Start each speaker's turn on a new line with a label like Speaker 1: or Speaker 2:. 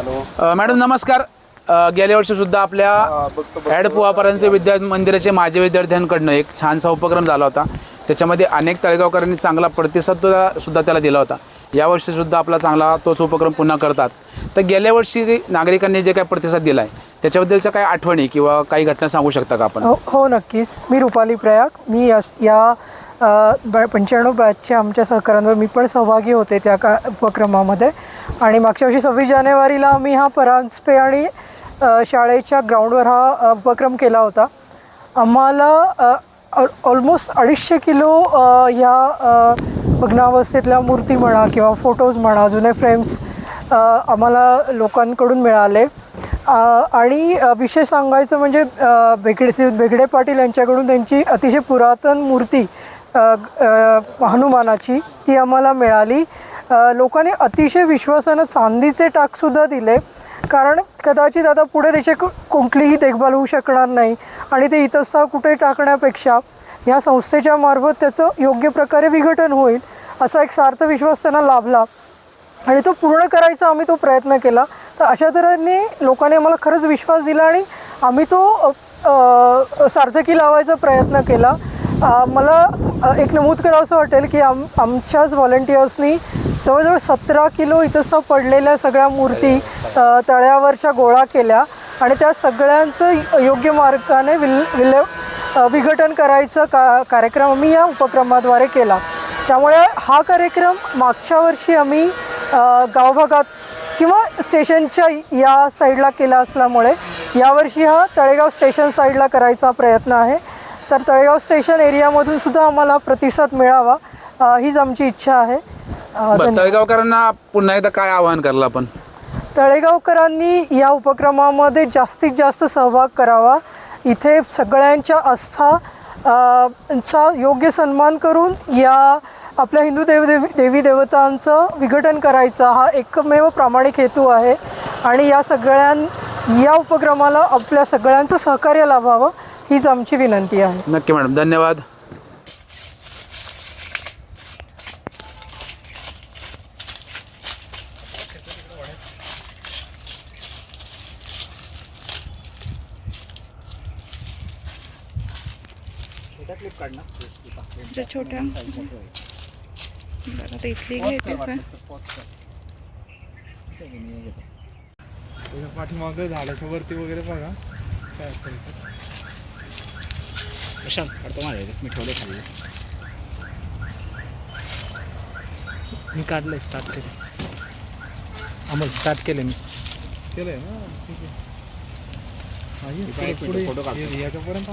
Speaker 1: अ, madam नमस्कार. अ, गेल्या वर्षी सुद्धा आपल्या ॲड पोहापर्यंत विद्या मंदिराचे माझे विद्यार्थ्यांकडनं एक छानसा उपक्रम झाला होता. त्याच्यामध्ये अनेक तळेगावकरांनी चांगला प्रतिसाद सुद्धा- सुद्धा त्याला दिला होता. यावर्षी सुद्धा आपला चांगला तोच उपक्रम पुन्हा करतात. तर गेल्या वर्षी नागरिकांनी जे काही प्रतिसाद दिला आहे त्याच्याबद्दलच्या काही आठवणी किंवा काही घटना सांगू शकता का आपण?
Speaker 2: हो हो नक्कीच. मी रुपाली प्रयाग. मी या पंच्याण्णव बॅचच्या आमच्या सहकाऱ्यांवर मी पण सहभागी होते त्या का उपक्रमामध्ये. आणि मागच्या वर्षी सव्वीस जानेवारीला आम्ही हा परांजपे आणि शाळेच्या ग्राउंडवर हा उपक्रम केला होता. आम्हाला ऑलमोस्ट अडीचशे किलो ह्या या भग्नावस्थेतल्या मूर्ती म्हणा किंवा फोटोज म्हणा जुने फ्रेम्स आम्हाला लोकांकडून मिळाले. आणि विशेष सांगायचं म्हणजे भेगडे बेगडे श्री पाटील यांच्याकडून त्यांची अतिशय पुरातन मूर्ती हनुमानाची ती आम्हाला मिळाली. लोकांनी अतिशय विश्वासानं चांदीचे टाकसुद्धा दिले. कारण कदाचित आता पुढे त्याची कुठलीही देखभाल होऊ शकणार नाही. आणि ते इतस्ता कुठे टाकण्यापेक्षा ह्या संस्थेच्या मार्फत त्याचं योग्य प्रकारे विघटन होईल असा एक सार्थ विश्वास त्यांना लाभला. आणि तो पूर्ण करायचा आम्ही तो प्रयत्न केला. तर अशा तऱ्हेने लोकांनी आम्हाला खरंच विश्वास दिला आणि आम्ही तो सार्थकी लावायचा प्रयत्न केला. मला एक नमूद करावंसं वाटेल की आम आमच्याच व्हॉलेंटियर्सनी जवळजवळ सतरा किलो इथंच पडलेल्या सगळ्या मूर्ती तळ्यावरच्या गोळा केल्या आणि त्या सगळ्यांचं योग्य मार्गाने विल विल विघटन करायचं का कार्यक्रम आम्ही या उपक्रमाद्वारे केला. त्यामुळे हा कार्यक्रम मागच्या वर्षी आम्ही गावभागात किंवा स्टेशनच्या या साईडला केला असल्यामुळे यावर्षी हा तळेगाव स्टेशन साईडला करायचा प्रयत्न आहे. तर तळेगाव स्टेशन एरियामधून सुद्धा आम्हाला प्रतिसाद मिळावा अ, हीच आमची इच्छा आहे. अ,
Speaker 1: बरं
Speaker 2: धन्यवाद.
Speaker 1: तळेगावकरांना पुन्हा एकदा काय आवाहन करलं आपण?
Speaker 2: तळेगावकरांनी या उपक्रमामध्ये जास्तीत जास्त सहभाग करावा. इथे सगळ्यांच्या आस्था अ, चा योग्य सन्मान करून या आपल्या हिंदू देव देवी देवी देवतांचं विघटन करायचा हा एकमेव प्रामाणिक हेतू आहे. आणि या सगळ्यां या उपक्रमाला आपल्या सगळ्यांचं सहकार्य लाभावं. हीच आमची विनंती आहे.
Speaker 1: नक्की मॅडम धन्यवाद.
Speaker 3: त्या छोट्या. बरं आता इथली घेते
Speaker 4: पाठीमागं झाडाच्या वरती वगैरे बघा. काय असेल ते.
Speaker 5: प्रशांत काढतो माझ्या मी ठेवले खाली.
Speaker 4: मी काढलंय स्टार्ट केलं. अमोल स्टार्ट केलं मी. केलंय ना? ठीक आहे.
Speaker 5: फोटो काढतो.
Speaker 4: याच्यापर्यंत